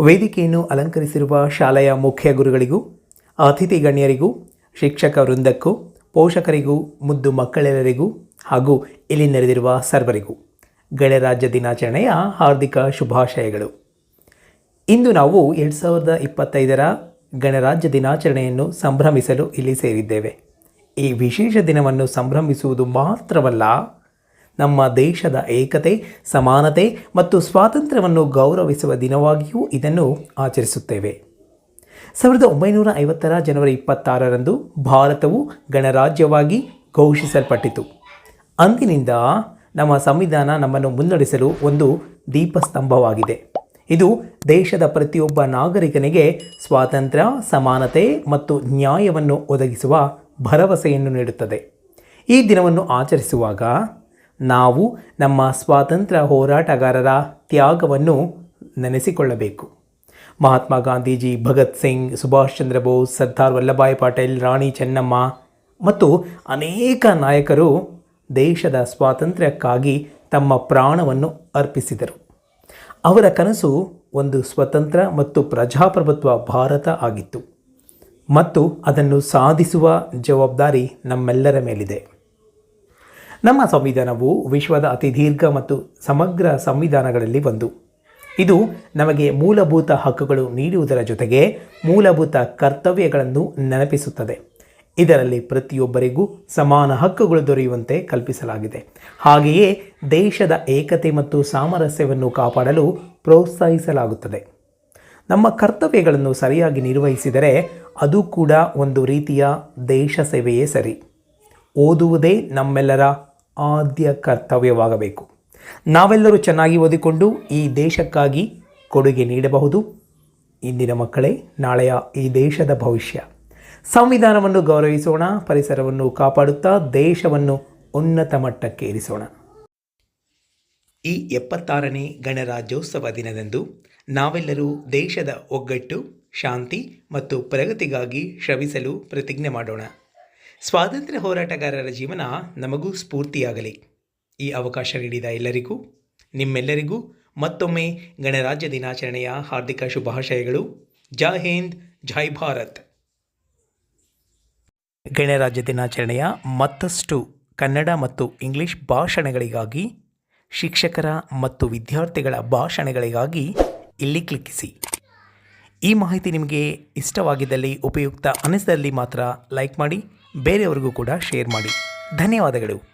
ವೇದಿಕೆಯನ್ನು ಅಲಂಕರಿಸಿರುವ ಶಾಲೆಯ ಮುಖ್ಯ ಗುರುಗಳಿಗೂ, ಅತಿಥಿ ಗಣ್ಯರಿಗೂ, ಶಿಕ್ಷಕ ವೃಂದಕ್ಕೂ, ಪೋಷಕರಿಗೂ, ಮುದ್ದು ಮಕ್ಕಳೆಲ್ಲರಿಗೂ ಹಾಗೂ ಇಲ್ಲಿ ನೆರೆದಿರುವ ಸರ್ವರಿಗೂ ಗಣರಾಜ್ಯ ದಿನಾಚರಣೆಯ ಹಾರ್ದಿಕ ಶುಭಾಶಯಗಳು. ಇಂದು ನಾವು ಎರಡು ಸಾವಿರದ ಇಪ್ಪತ್ತೈದರ ಗಣರಾಜ್ಯ ದಿನಾಚರಣೆಯನ್ನು ಸಂಭ್ರಮಿಸಲು ಇಲ್ಲಿ ಸೇರಿದ್ದೇವೆ. ಈ ವಿಶೇಷ ದಿನವನ್ನು ಸಂಭ್ರಮಿಸುವುದು ಮಾತ್ರವಲ್ಲ ನಮ್ಮ ದೇಶದ ಏಕತೆ, ಸಮಾನತೆ ಮತ್ತು ಸ್ವಾತಂತ್ರ್ಯವನ್ನು ಗೌರವಿಸುವ ದಿನವಾಗಿಯೂ ಇದನ್ನು ಆಚರಿಸುತ್ತೇವೆ. ಸಾವಿರದ ಒಂಬೈನೂರ ಐವತ್ತರ ಜನವರಿ ಇಪ್ಪತ್ತಾರರಂದು ಭಾರತವು ಗಣರಾಜ್ಯವಾಗಿ ಘೋಷಿಸಲ್ಪಟ್ಟಿತು. ಅಂದಿನಿಂದ ನಮ್ಮ ಸಂವಿಧಾನ ನಮ್ಮನ್ನು ಮುನ್ನಡೆಸಲು ಒಂದು ದೀಪಸ್ತಂಭವಾಗಿದೆ. ಇದು ದೇಶದ ಪ್ರತಿಯೊಬ್ಬ ನಾಗರಿಕನಿಗೆ ಸ್ವಾತಂತ್ರ್ಯ, ಸಮಾನತೆ ಮತ್ತು ನ್ಯಾಯವನ್ನು ಒದಗಿಸುವ ಭರವಸೆಯನ್ನು ನೀಡುತ್ತದೆ. ಈ ದಿನವನ್ನು ಆಚರಿಸುವಾಗ ನಾವು ನಮ್ಮ ಸ್ವಾತಂತ್ರ್ಯ ಹೋರಾಟಗಾರರ ತ್ಯಾಗವನ್ನು ನೆನೆಸಿಕೊಳ್ಳಬೇಕು. ಮಹಾತ್ಮ ಗಾಂಧೀಜಿ, ಭಗತ್ ಸಿಂಗ್, ಸುಭಾಷ್ ಚಂದ್ರ ಬೋಸ್, ಸರ್ದಾರ್ ವಲ್ಲಭಾಯ್ ಪಟೇಲ್, ರಾಣಿ ಚೆನ್ನಮ್ಮ ಮತ್ತು ಅನೇಕ ನಾಯಕರು ದೇಶದ ಸ್ವಾತಂತ್ರ್ಯಕ್ಕಾಗಿ ತಮ್ಮ ಪ್ರಾಣವನ್ನು ಅರ್ಪಿಸಿದರು. ಅವರ ಕನಸು ಒಂದು ಸ್ವತಂತ್ರ ಮತ್ತು ಪ್ರಜಾಪ್ರಭುತ್ವ ಭಾರತ ಆಗಿತ್ತು. ಮತ್ತು ಅದನ್ನು ಸಾಧಿಸುವ ಜವಾಬ್ದಾರಿ ನಮ್ಮೆಲ್ಲರ ಮೇಲಿದೆ. ನಮ್ಮ ಸಂವಿಧಾನವು ವಿಶ್ವದ ಅತಿ ದೀರ್ಘ ಮತ್ತು ಸಮಗ್ರ ಸಂವಿಧಾನಗಳಲ್ಲಿ ಒಂದು. ಇದು ನಮಗೆ ಮೂಲಭೂತ ಹಕ್ಕುಗಳು ನೀಡುವುದರ ಜೊತೆಗೆ ಮೂಲಭೂತ ಕರ್ತವ್ಯಗಳನ್ನು ನೆನಪಿಸುತ್ತದೆ. ಇದರಲ್ಲಿ ಪ್ರತಿಯೊಬ್ಬರಿಗೂ ಸಮಾನ ಹಕ್ಕುಗಳು ದೊರೆಯುವಂತೆ ಕಲ್ಪಿಸಲಾಗಿದೆ. ಹಾಗೆಯೇ ದೇಶದ ಏಕತೆ ಮತ್ತು ಸಾಮರಸ್ಯವನ್ನು ಕಾಪಾಡಲು ಪ್ರೋತ್ಸಾಹಿಸಲಾಗುತ್ತದೆ. ನಮ್ಮ ಕರ್ತವ್ಯಗಳನ್ನು ಸರಿಯಾಗಿ ನಿರ್ವಹಿಸಿದರೆ ಅದು ಕೂಡ ಒಂದು ರೀತಿಯ ದೇಶ ಸೇವೆಯೇ ಸರಿ. ಓದುವುದೇ ನಮ್ಮೆಲ್ಲರ ಆದ್ಯ ಕರ್ತವ್ಯವಾಗಬೇಕು. ನಾವೆಲ್ಲರೂ ಚೆನ್ನಾಗಿ ಓದಿಕೊಂಡು ಈ ದೇಶಕ್ಕಾಗಿ ಕೊಡುಗೆ ನೀಡಬಹುದು. ಇಂದಿನ ಮಕ್ಕಳೇ, ನಾಳೆಯ ಈ ದೇಶದ ಭವಿಷ್ಯ. ಸಂವಿಧಾನವನ್ನು ಗೌರವಿಸೋಣ, ಪರಿಸರವನ್ನು ಕಾಪಾಡುತ್ತಾ, ದೇಶವನ್ನು ಉನ್ನತ ಮಟ್ಟಕ್ಕೆ ಇರಿಸೋಣ ಈ ಎಪ್ಪತ್ತಾರನೇ ಗಣರಾಜ್ಯೋತ್ಸವ ದಿನದಂದು ನಾವೆಲ್ಲರೂ ದೇಶದ ಒಗ್ಗಟ್ಟು, ಶಾಂತಿ ಮತ್ತು ಪ್ರಗತಿಗಾಗಿ ಶ್ರಮಿಸಲು ಪ್ರತಿಜ್ಞೆ ಮಾಡೋಣ. ಸ್ವಾತಂತ್ರ್ಯ ಹೋರಾಟಗಾರರ ಜೀವನ ನಮಗೂ ಸ್ಫೂರ್ತಿಯಾಗಲಿ. ಈ ಅವಕಾಶ ನೀಡಿದ ಎಲ್ಲರಿಗೂ, ನಿಮ್ಮೆಲ್ಲರಿಗೂ ಮತ್ತೊಮ್ಮೆ ಗಣರಾಜ್ಯ ದಿನಾಚರಣೆಯ ಹಾರ್ದಿಕ ಶುಭಾಶಯಗಳು. ಜೈ ಹಿಂದ್, ಜೈ ಭಾರತ್. ಗಣರಾಜ್ಯ ದಿನಾಚರಣೆಯ ಮತ್ತಷ್ಟು ಕನ್ನಡ ಮತ್ತು ಇಂಗ್ಲಿಷ್ ಭಾಷಣಗಳಿಗಾಗಿ, ಶಿಕ್ಷಕರ ಮತ್ತು ವಿದ್ಯಾರ್ಥಿಗಳ ಭಾಷಣಗಳಿಗಾಗಿ ಇಲ್ಲಿ ಕ್ಲಿಕ್ಕಿಸಿ. ಈ ಮಾಹಿತಿ ನಿಮಗೆ ಇಷ್ಟವಾಗಿದ್ದಲ್ಲಿ, ಉಪಯುಕ್ತ ಅನಿಸಿದಲ್ಲಿ ಮಾತ್ರ ಲೈಕ್ ಮಾಡಿ ಬೇರೆಯವರಿಗೂ ಕೂಡ ಶೇರ್ ಮಾಡಿ. ಧನ್ಯವಾದಗಳು.